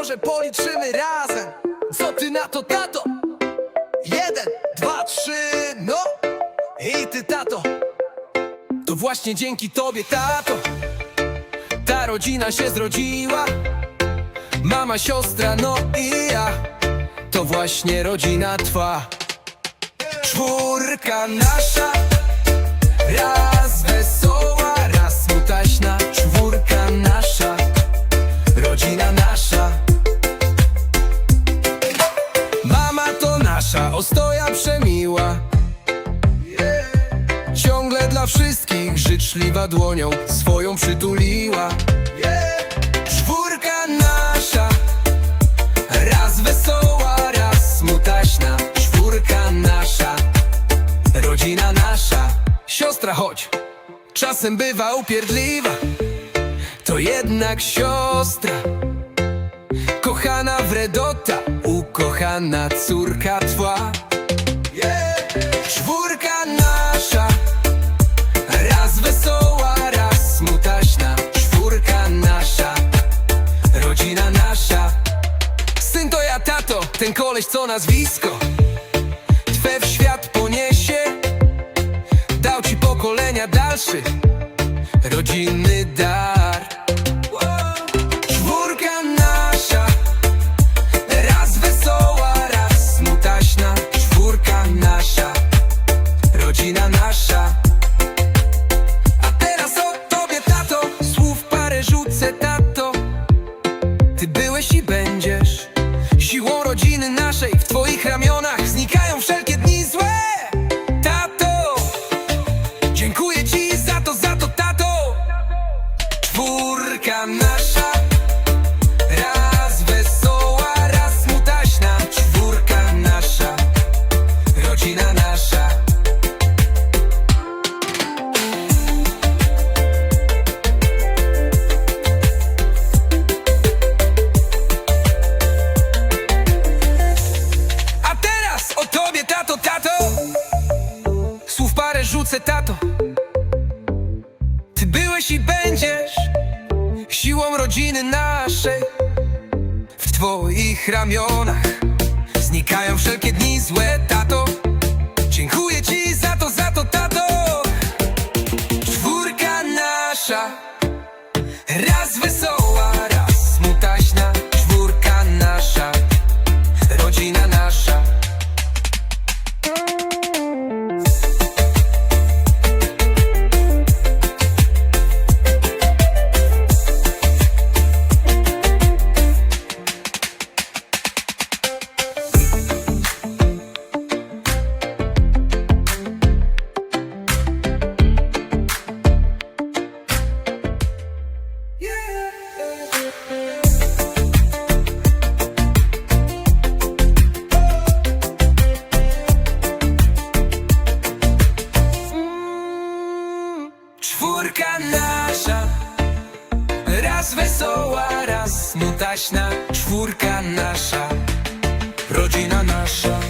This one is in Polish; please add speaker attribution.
Speaker 1: może policzymy razem. Co ty na to, tato? Jeden, dwa, trzy, no. I ty, tato. To właśnie dzięki tobie, tato. Ta rodzina się zrodziła. Mama, siostra, no i ja. To właśnie rodzina twa. Czwórka nasza. Raz dla wszystkich życzliwa dłonią Swoją przytuliła. Czwórka nasza Raz wesoła, raz smutaśna. Czwórka nasza Rodzina nasza. Siostra chodź. Czasem bywa upierdliwa. To jednak siostra. Kochana wredota Ukochana córka twa. Czwórka nasza Syn to ja, tato, ten koleś co nazwisko? Twe w świat poniesie Dał ci pokolenia dalszy Rodzinny dar rodziny naszej Siłą rodziny naszej. W twoich ramionach Znikają wszelkie dni złe, tato. Dziękuję ci za to, za to, tato. Czwórka nasza. Raz wesoła, Czwórka nasza. Raz wesoła, raz smutaśna Czwórka nasza. Rodzina nasza